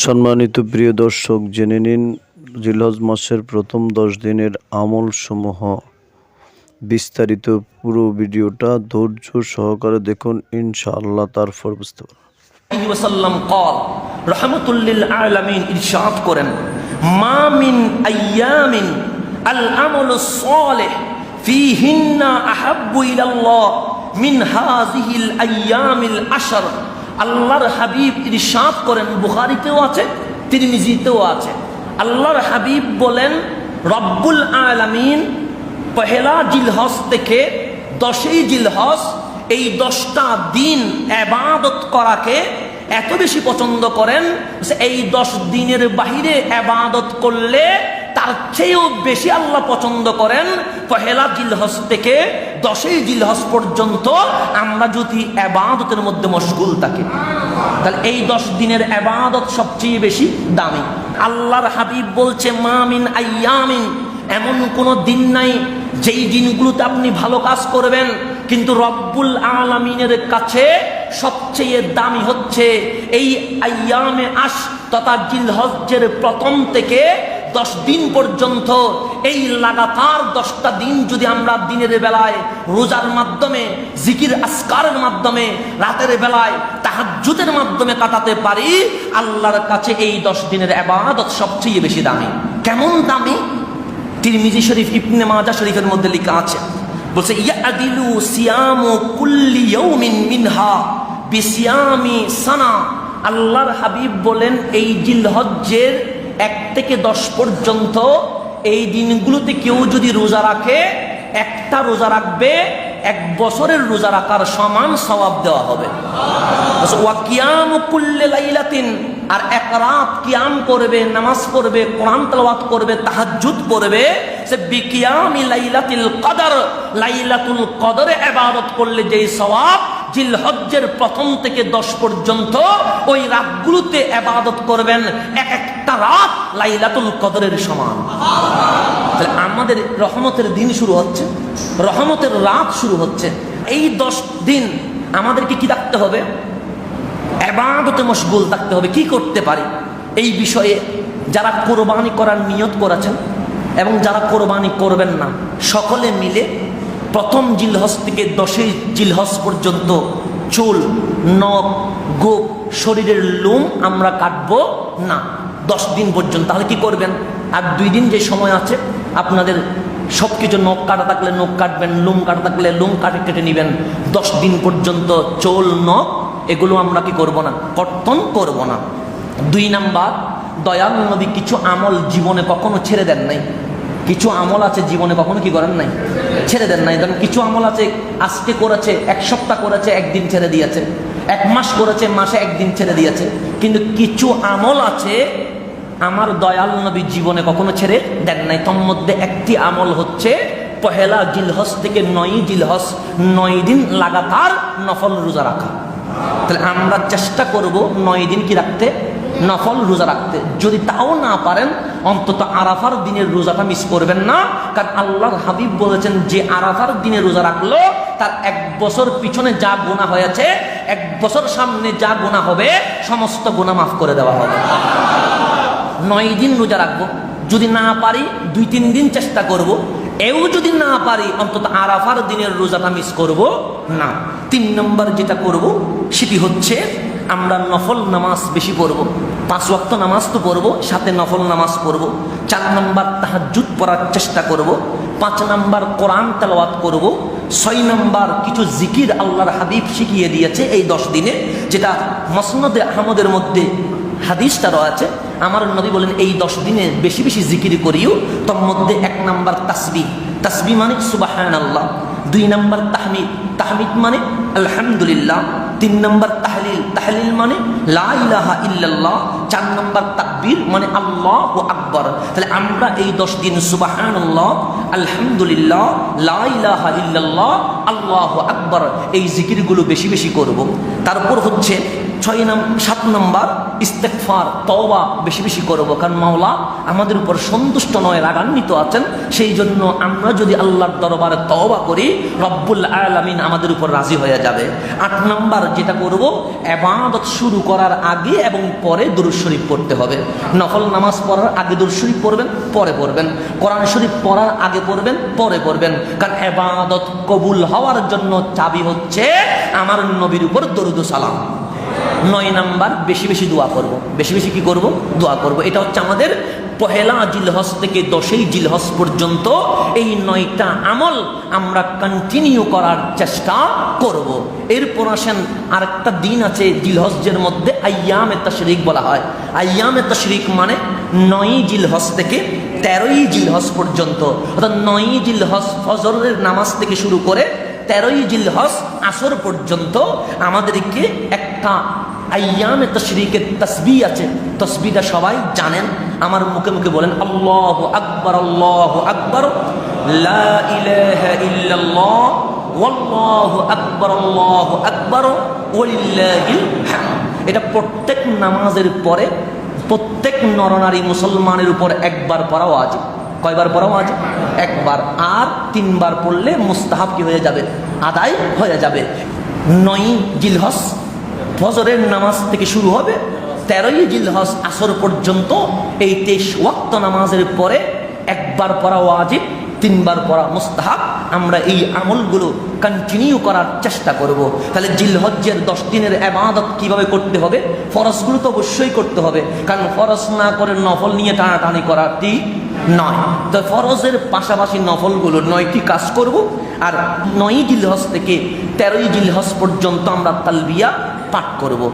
সম্মানিত প্রিয় দর্শক, জেনে নিন জিলহজ মাসের প্রথম দশ দিনের আমল সমূহ বিস্তারিত পুরো ভিডিওটা ধৈর্য সহকারে দেখুন, ইনশাআল্লাহ তারপর বুঝতে পারবেন রহমতুল্লিল আলামিন ইরশাদ করেন, মা মিন আইয়ামিন আল আমল সালেহ ফিহিন্না আহাব্বু ইলাল্লাহ মিন হাযিহিল আইয়ামিল আশর। আল্লাহর হাবিব ইরশাদ করেন, বুখারীতেও আছে, তিরমিজিতেও আছে। আল্লাহর হাবিব বলেন, রব্বুল আলামিন পহেলা জিলহজ থেকে দশই জিলহজ এই দশটা দিন এবাদত করাকে এত বেশি পছন্দ করেন এই দশ দিনের বাহিরে এবাদত করলে তার চেয়েও বেশি আল্লাহ পছন্দ করেন পহেলা জিলহস থেকে দশই জিলহস পর্যন্ত আমরা যদি এবাদতের মধ্যে মশগুল থাকি, তাহলে এই দশ দিনের এবাদত সবচেয়ে বেশি দামি। আল্লাহর হাবিব বলছে মামিন আইয়ামিন এমন কোনো দিন নাই, যেই দিনগুলোতে আপনি ভালো কাজ করবেন, কিন্তু রব্বুল আলমিনের কাছে সবচেয়ে দামি হচ্ছে এই আয়ামে আস তথা জিলহজ্জের প্রথম থেকে দশ দিন পর্যন্ত এই লাগাতার দশটা দিন যদি আমরা দিনের বেলায় রোজার মাধ্যমে, জিকির আসকারের মাধ্যমে, রাতের বেলায় তাহাজ্জুদের মাধ্যমে কাটাতে পারি, আল্লাহর কাছে এই দশ দিনের আবাদত সবচেয়ে বেশি দামি। কেমন দামি? তিরমিজি শরীফ ইবনে মাজা শরীফের মধ্যে লেখা আছে। বলছে, ইয়াদিলু সিয়ামু কুল্লি ইয়াউমিন মিনহা বিসিয়ামি সানা। আল্লাহর হাবিব বলেন, এই জিলহজ্জের এক থেকে দশ পর্যন্ত এই দিনগুলোতে কেউ যদি রোজা রাখে, একটা রোজা রাখবে, এক বছরের রোজা রাখার সমান সওয়াব দেওয়া হবে। আর এক রাত কিয়াম করবে, নামাজ পড়বে, কোরআন তেলাওয়াত করবে, তাহাজ্জুদ পড়বে সে বিকিয়ামি লাইলাতুল কদর, লাইলাতুল কদরে ইবাদত করলে যেই সওয়াব জিলহজ্জের প্রথম থেকে দশ পর্যন্ত ওই রাতগুলোতে ইবাদত করবেন এক একটা রাত লাইলাতুল কদরের সমান। তাহলে আমাদের রহমতের দিন শুরু হচ্ছে, রহমতের রাত শুরু হচ্ছে। এই দশ দিন আমাদেরকে কি রাখতে হবে? এবাদতে মশগুল থাকতে হবে। কি করতে পারি? এই বিষয়ে যারা কোরবানি করার নিয়ত করেছেন এবং যারা কোরবানি করবেন না, সকলে মিলে প্রথম জিলহস থেকে দশই জিলহস পর্যন্ত চুল, নখ, গোপ, শরীরের লোম আমরা কাটবো না। দশ দিন পর্যন্ত। তাহলে কি করবেন? আর দুই দিন যে সময় আছে, আপনাদের সব কিছু নখ কাটা থাকলে নখ কাটবেন, লোম কাটা থাকলে লোম কাটে কেটে নেবেন। দশ দিন পর্যন্ত চোল, নখ, এগুলো আমরা কি করব না? কর্তন করব না। দুই নাম্বার, দয়াল নবী কিছু আমল জীবনে কখনো ছেড়ে দেন নাই। কিছু আমল আছে জীবনে কখনো কি করেন নাই? ছেড়ে দেন নাই। ধরুন কিছু আমল আছে, আজকে করেছে, এক সপ্তাহ করেছে, একদিন ছেড়ে দিয়েছে। এক মাস করেছে, মাসে একদিন ছেড়ে দিয়েছে। কিন্তু কিছু আমল আছে, আমার দয়াল নবী জীবনে কখনো ছেড়ে দেন নাই। তোর মধ্যে একটি আমল হচ্ছে, পহেলা জিলহস থেকে নয় জিলহস নয় দিন লাগাতার নফল রোজা রাখা। তাহলে আমরা চেষ্টা করব নয় দিন কি রাখতে? নফল রোজা রাখতে। যদি তাও না পারেন, অন্তত আরাফার দিনের রোজাটা মিস করবেন না। কারণ আল্লাহর হাবিব বলেছেন, যে আরাফার দিনে রোজা রাখল, তার এক বছর পিছনে যা গোনা হয়েছে, এক বছর সামনে যা গোনা হবে, সমস্ত গোনা মাফ করে দেওয়া হবে। নয় দিন রোজা রাখব। যদি না পারি, দুই তিন দিন চেষ্টা করব। এও যদি না পারি, অন্তত আরাফার দিনের রোজাটা মিস করব না। তিন নম্বর যেটা করব, সেটি হচ্ছে, আমরা নফল নামাজ বেশি পড়ব। পাঁচ ওয়াক্ত নামাজ তো পড়ব, সাথে নফল নামাজ পড়ব, চার নম্বর তাহাজুদ পড়ার চেষ্টা করব, পাঁচ নম্বর কোরআন তেলাওয়াত করব, ছয় নম্বর কিছু জিকির আল্লাহর হাবিব শিখিয়ে দিয়েছে এই দশ দিনে, যেটা মসনদে আহমদের মধ্যে হাদিসটা রয়েছে। আমার নবী বলেন, এই দশ দিনে বেশি বেশি জিকির করিও তোর মধ্যে এক নাম্বার তাসবি তাসবি মানে সুবাহান আল্লাহ দুই নম্বর তাহমিদ। তাহমিদ মানে আলহামদুলিল্লাহ। তিন নম্বর তাহলিল। তাহলিল মানে লা ইলাহা ইল্লাল্লাহ। চার নম্বর তাকবীর মানে আল্লাহ ও আকবর। তাহলে আমরা এই দশ দিন সুবাহান আল্লাহ আলহামদুলিল্লাহ, লা ইলাহা ইল্লাল্লাহ, আল্লাহ আকবর এই জিকিরগুলো বেশি বেশি করব। তারপর হচ্ছে ছয় নাম, সাত নম্বর ইস্তেকফার তওবা বেশি বেশি করব। কারণ মাওলা আমাদের উপর সন্তুষ্ট নয়, রাগান্বিত আছেন। সেই জন্য আমরা যদি আল্লাহর দরবারে তওবা করি, রব্বুল আলামিন আমাদের উপর রাজি হয়ে যাবে। আট নম্বর যেটা করব এবাদত শুরু করার আগে এবং পরে দুরুদ শরীফ পড়তে হবে। নফল নামাজ পড়ার আগে দুরুদ শরীফ পড়বেন, পরে পড়বেন। কোরআন শরীফ পড়ার আগে পড়বেন, পরে পড়বেন। কারণ এবাদত কবুল হওয়ার জন্য চাবি হচ্ছে আমার নবীর উপর দরুদ সালাম। নয় নাম্বার বেশি বেশি দোয়া করব। বেশি বেশি কি করব দোয়া করব। এটা হচ্ছে আমাদের পহেলা জিলহস থেকে দশই জিলহস পর্যন্ত এই নয়টা আমল আমরা কন্টিনিউ করার চেষ্টা করব। এরপর আসেন আরেকটা দিন আছে জিলহসের মধ্যে আয়ামে তশরিক বলা হয় আয়ামে তশরিক মানে নয়ই জিলহস থেকে তেরোই জিলহস পর্যন্ত অর্থাৎ নয়ই জিলহস ফজরের নামাজ থেকে শুরু করে তেরোই জিলহস আসর পর্যন্ত আমাদেরকে একটা আয়ামে তশরিকের তসবি আছে। তসবিটা সবাই জানেন। আমার মুখে মুখে বলেন, আল্লাহ আকবর আল্লাহ আকবর আকবর এটা প্রত্যেক নামাজের পরে, প্রত্যেক নরনারী মুসলমানের উপর একবার পড়াও আছে কয়বার পড়াও আছে একবার। আর তিনবার পড়লে মুস্তাহাব কি হয়ে যাবে? আদায় হয়ে যাবে। নয় জিলহস ফজরের নামাজ থেকে শুরু হবে। তেরোই জিলহস আসর পর্যন্ত এই তেইশ ওয়াক্ত নামাজের পরে একবার পড়া ওয়াজিব, তিনবার পড়া মুস্তাহাব। আমরা এই আমলগুলো কন্টিনিউ করার চেষ্টা করব। তাহলে জিলহজ্জের দশ দিনের এবাদত কীভাবে করতে হবে? ফরজগুলো তো অবশ্যই করতে হবে। কারণ ফরজ না করে নফল নিয়ে টানাটানি করাটি নয়। তো ফরজের পাশাপাশি নফলগুলো নয়টি কাজ করব। আর নয়ই জিলহস থেকে তেরোই জিলহস পর্যন্ত আমরা তালবিয়া পাঠ করব।